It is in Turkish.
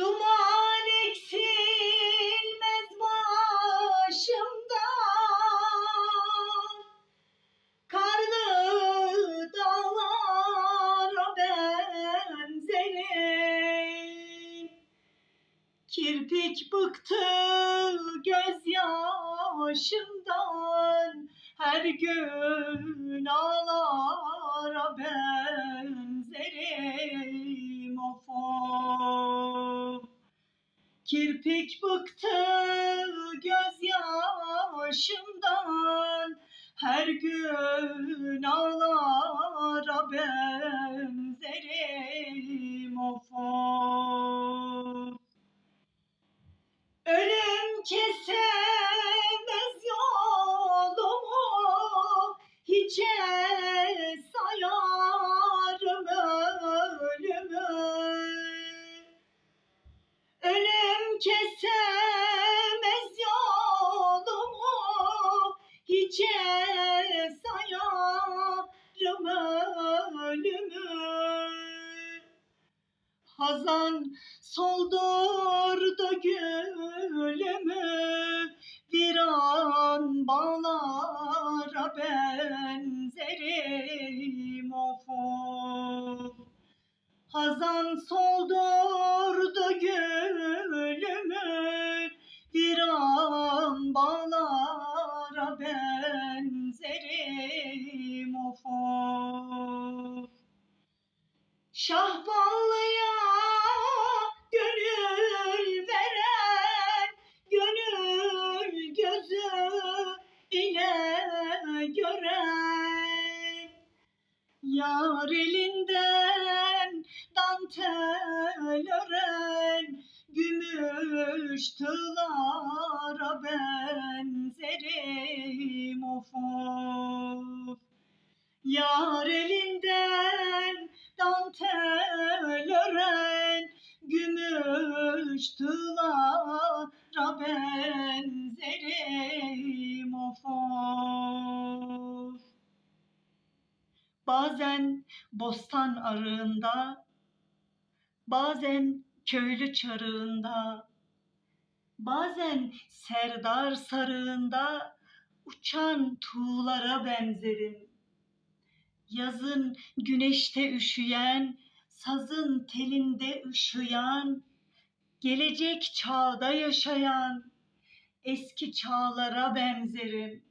Duman eksilmez başımdan Karlı dağlara benzerim. Kirpik bıktı gözyaşımdan. Her gün ağlara benzerim Kirpik bıktı gözyaşımdan. Her gün ağlara benzerim kesemez yolumu Hiçe sayarım ölümü. Hazan soldurdu gülümü Viran bağlara benzerim of. Hazan soldurdu bağlara benzerim of of. Şahbalıya gönül veren Gönül gözü ile gören. Yar elinden dantel ören Gümüş tığlara benzerim of of. Yar elinden dantel ören Gümüş tığlara benzerim of of. Bazen bostan arığında Bazen köylü çarığında Bazen serdar sarığında Uçan tuğlara benzerim Yazın güneşte üşüyen, sazın telinde üşüyen, gelecek çağda yaşayan eski çağlara benzerim.